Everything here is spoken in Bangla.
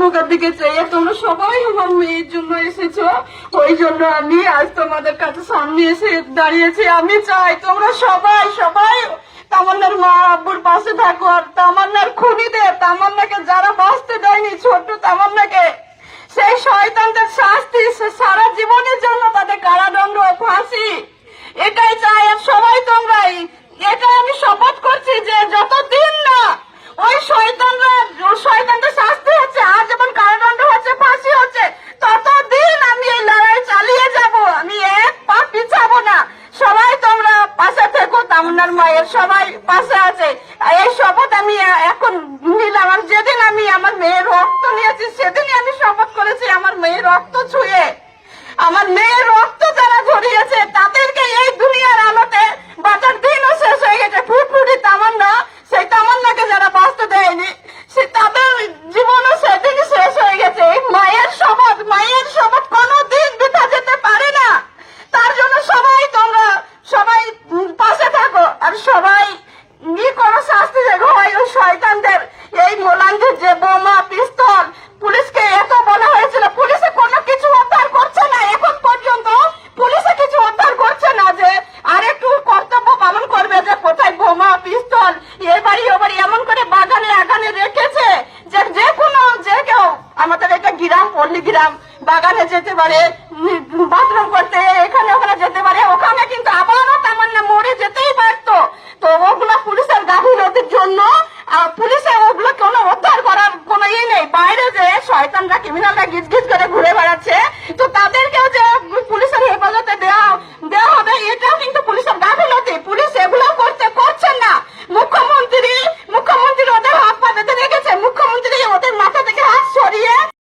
মুখের দিকে চেয়ে তোমরা সবাই আমার মেয়ের জন্য এসেছ। ওই জন্য আমি আজ তোমাদের কাছে সামনে এসে দাঁড়িয়েছি। আমি চাই তোমরা সবাই সবাই তামান্নার মা আব্বুর পাশে থাকো আর তামান্নার খুনিদের, তামান্নাকে যারা বাঁচতে দেয়নি ছোট্ট তামান্নাকে সেই শয়তানদের শাস্তি সে সারা জীবনের জন্য তাদের কারাদণ্ড ও ফাঁসি এটাই চাই আর সবাই তোমরাই এটাই আমি শপথ করছি যে যতদিন না ওই শয়তানরা শয়তানদের শাস্তি হচ্ছে আর যেমন কারাদণ্ড হচ্ছে ফাঁসি হচ্ছে ততদিন আমি এই লড়াই চালিয়ে যাব আমি এক পা পিছাবো না সবাই তোমরা পাশে তামনার মায়ের সবাই পাশে আছে। এই শপথ আমি এখন নিলাম। আর যেদিন আমি আমার মেয়ের রক্ত নিয়েছি, সেদিনই আমি শপথ করেছি আমার মেয়ের রক্ত ছুঁয়ে। আমার মেয়ের রক্ত যারা ঝরিয়েছে তাদেরকে এই দুনিয়ার আলোতে বাঁচার দিনও শেষ হয়ে গেছে ফুটফুটি তামান্না সেই তামান্নাকে যারা বাঁচতে দেয়নি সে তাদের জীবনও সেদিনই শেষ হয়ে গেছে এই মায়ের শপথ মায়ের শপথ কোনো দিন বৃথা যেতে পারে না তার জন্য সবাই তোমরা সবাই উম, পাশে থাকো আর সবাই ই করো শাস্তি দেখো হয় ওই শয়তানদের এই মোলাঙ্গের যে বোমা, পিস্তল, পুলিশকে এত বলা হয়েছিল, পুলিশে কোনো কিছু উদ্ধার করছে না। এখন পর্যন্ত পুলিশে কিছু উদ্ধার করছে না যে আর একটু কর্তব্য পালন করবে যে কোথায় বোমা, পিস্তল, এ বাড়ি, ও বাড়ি, এমন করে বাগানে, আগানে রেখেছে যে যে কোনো যে কেউ আমাদের এটা গ্রাম, পল্লী গ্রাম, বাগানে যেতে পারে বাথরুম করতে পুলিশে ওগুলো কোনো উদ্ধার করার কোনো ইয়ে নেই। বাইরে যে শয়তানরা ক্রিমিনালরা গিজ গিজ করে ঘুরে বেড়াচ্ছে।